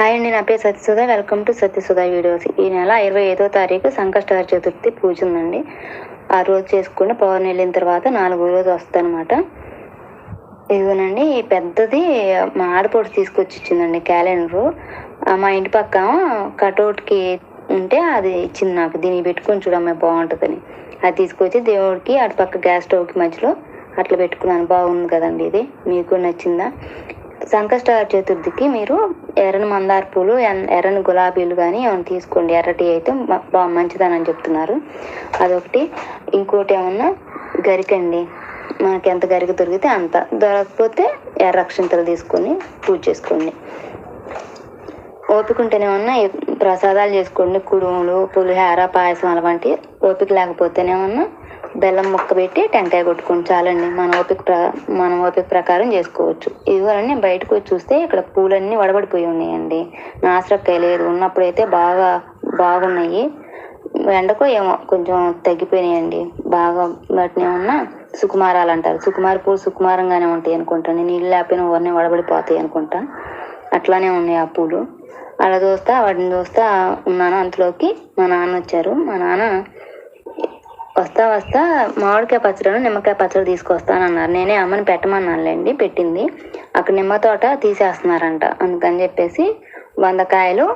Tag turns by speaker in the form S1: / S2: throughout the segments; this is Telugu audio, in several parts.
S1: హాయ్ అండి నా పేరు Satyasudha. Welcome to Satyasudha videos ఈ నెల ఇరవై ఐదో తారీఖు సంకష్టహర చతుర్థి పూజ ఉందండి. ఆ రోజు చేసుకుని పౌర్ణమి వెళ్ళిన తర్వాత నాలుగో రోజు వస్తుందన్నమాట. ఇదిగోనండి ఈ పెద్దది మా ఆడపొడి తీసుకొచ్చి ఇచ్చిందండి క్యాలెండరు మా ఇంటి పక్క కటౌట్కి ఉంటే అది ఇచ్చింది నాకు. దీన్ని పెట్టుకొని చూడమ్మ బాగుంటుందని. అది తీసుకొచ్చి దేవుడికి అటు పక్క గ్యాస్ స్టవ్కి మధ్యలో అట్లా పెట్టుకున్నాను. బాగుంది కదండి ఇది. మీకు నచ్చిందా? సంకష్ట చతుర్థికి మీరు ఎర్రని మందార పూలు ఎర్రని గులాబీలు కానీ ఏమైనా తీసుకోండి. ఎర్రటి అయితే బాగా మంచిదని చెప్తున్నారు. అదొకటి. ఇంకోటి ఏమన్నా? గరికండి. మనకి ఎంత గరిక దొరికితే అంత. దొరకకపోతే ఎర్ర అక్షంతలు తీసుకొని పూజ చేసుకోండి. ఓపిక ఉంటేనేమన్నా ప్రసాదాలు చేసుకోండి. కుడుములు పులిహార పాయసం అలాంటి ఓపిక లేకపోతేనేమన్నా బెల్లం ముక్క పెట్టి టెంకాయ కొట్టుకోండి చాలండి. మన ఓపిక ప్ర మన ఓపిక ప్రకారం చేసుకోవచ్చు. ఇదిగోనండి బయటకు వచ్చి చూస్తే ఇక్కడ పూలన్నీ వడబడిపోయి ఉన్నాయండి. నాసరకాయ లేదు. ఉన్నప్పుడైతే బాగా బాగున్నాయి. ఎండకు ఏమో కొంచెం తగ్గిపోయినాయండి. బాగా వాటిని ఏమన్నా సుకుమారాలు అంటారు. సుకుమార పూలు సుకుమారంగానే ఉంటాయి అనుకుంటా. నేను నీళ్ళు లేకపోయినా ఊరిని వడబడిపోతాయి అనుకుంటా. అట్లానే ఉన్నాయి ఆ పూలు. అలా చూస్తా వాటిని చూస్తా ఉన్నాను. అంతలోకి మా నాన్న వచ్చారు. మా నాన్న వస్తా వస్తా మామిడికాయ పచ్చడి నిమ్మకాయ పచ్చడి తీసుకొస్తానన్నారు. నేనే అమ్మని పెట్టమన్నానులేండి పెట్టింది. అక్కడ నిమ్మ తోట తీసేస్తున్నారంట. అందుకని చెప్పేసి వంద కాయలు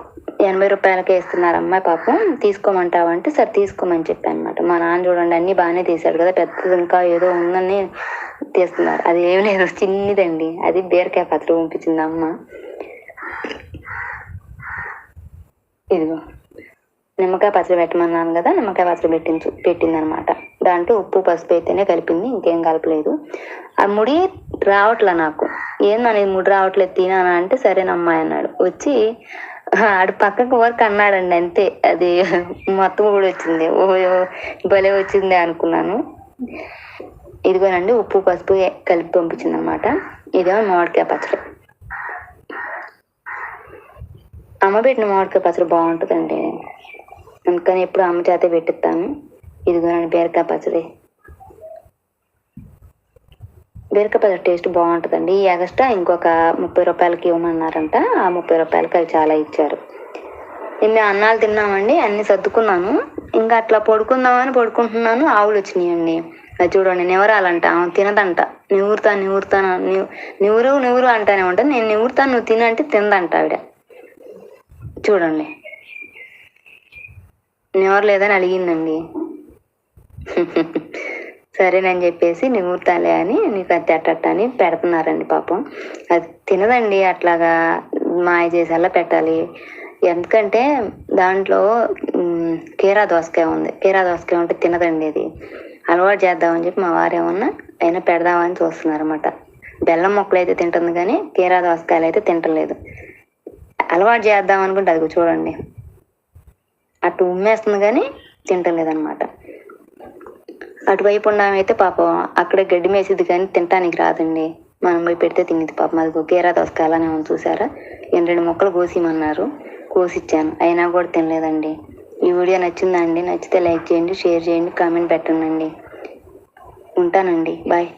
S1: ఎనభై రూపాయలకి ఇస్తున్నారు అమ్మాయి పాపం. తీసుకోమంటావంటే సరే తీసుకోమని చెప్పాను అనమాట మా నాన్న చూడండి అన్ని బాగానే తీశాడు కదా. పెద్దది ఇంకా ఏదో ఉందని తీస్తున్నారు. అది ఏం లేదు చిన్నదండి. అది బీరకాయ పచ్చడి పంపించింది అమ్మ. ఇదిగో. నిమ్మకాయ పచ్చడి పెట్టమన్నాను కదా నిమ్మకాయ పచ్చడి పెట్టించు పెట్టింది అనమాట దాంట్లో ఉప్పు పసుపు అయితేనే కలిపింది ఇంకేం కలపలేదు. ఆ ముడి రావట్లే నాకు. ఏందని ముడి రావట్లేదు తినానా అంటే సరేనమ్మా అన్నాడు. వచ్చి ఆడు పక్కకు వర్క్ అన్నాడండి అంతే. అది మొత్తం కూడా వచ్చింది. ఓ భలే వచ్చింది అనుకున్నాను. ఇదిగోనండి ఉప్పు పసుపు కలిపి పంపించింది అనమాట ఇదేమో మామిడికాయ పచ్చడి. అమ్మ పెట్టిన మామిడికాయ పచ్చడి బాగుంటుందండి. అందుకని ఎప్పుడు అమ్మ చేత పెట్టిస్తాను. ఇదిగోనండి బీరకాయ పచ్చడి. బీరకాయ పచ్చడి టేస్ట్ బాగుంటుందండి. ఈ ఎగస్ట్రా ఇంకొక ముప్పై రూపాయలకి ఇవ్వమన్నారంట. ఆ ముప్పై రూపాయలకి అవి చాలా ఇచ్చారు. మేము అన్నాలు తిన్నామండి అన్ని సర్దుకున్నాను. ఇంకా అట్లా పడుకుందామని పడుకుంటున్నాను. ఆవులు వచ్చినాయండి. అది చూడండి నివరాలంట. ఆమె తినదంట. నివురుతా నివురుతా నివురు నివురు అంటానే ఉంటుంది. నేను నివురుతాను నువ్వు తినంటే తిందంట ఆవిడ. చూడండి. నివరు లేదని అడిగిందండి సరేనని చెప్పేసి నిమురుతాలే అని నీకు అది అట్టట్ట అని పెడుతున్నారండి పాపం. అది తినదండి అట్లాగా మాయ చేసేలా పెట్టాలి. ఎందుకంటే దాంట్లో కీరా దోసకాయ ఉంది. కీరా దోసకాయ ఉంటే తినదండి ఇది అలవాటు చేద్దామని చెప్పి మా వారు ఏమన్నా అయినా పెడదామని చూస్తున్నారు అనమాట బెల్లం మొక్కలు అయితే తింటుంది కానీ కీరా దోసకాయలు అయితే తింటలేదు. అలవాటు చేద్దాం అనుకుంటే అది చూడండి. అటు ఉమ్మేస్తుంది కానీ తింటలేదన్నమాట. అటువైపు ఉండడం పాపం అక్కడే గడ్డి మేసిద్ది కానీ తినటానికి రాదండి. మనం పోయి పెడితే తినేది పాపం. అది కీరా దోసకాయలని ఏమో చూసారా? నేను రెండు మొక్కలు కోసిమన్నారు కోసిచ్చాను. అయినా కూడా తినలేదండి. ఈ వీడియో నచ్చిందండి నచ్చితే లైక్ చేయండి షేర్ చేయండి కామెంట్ పెట్టండి ఉంటానండి. బాయ్.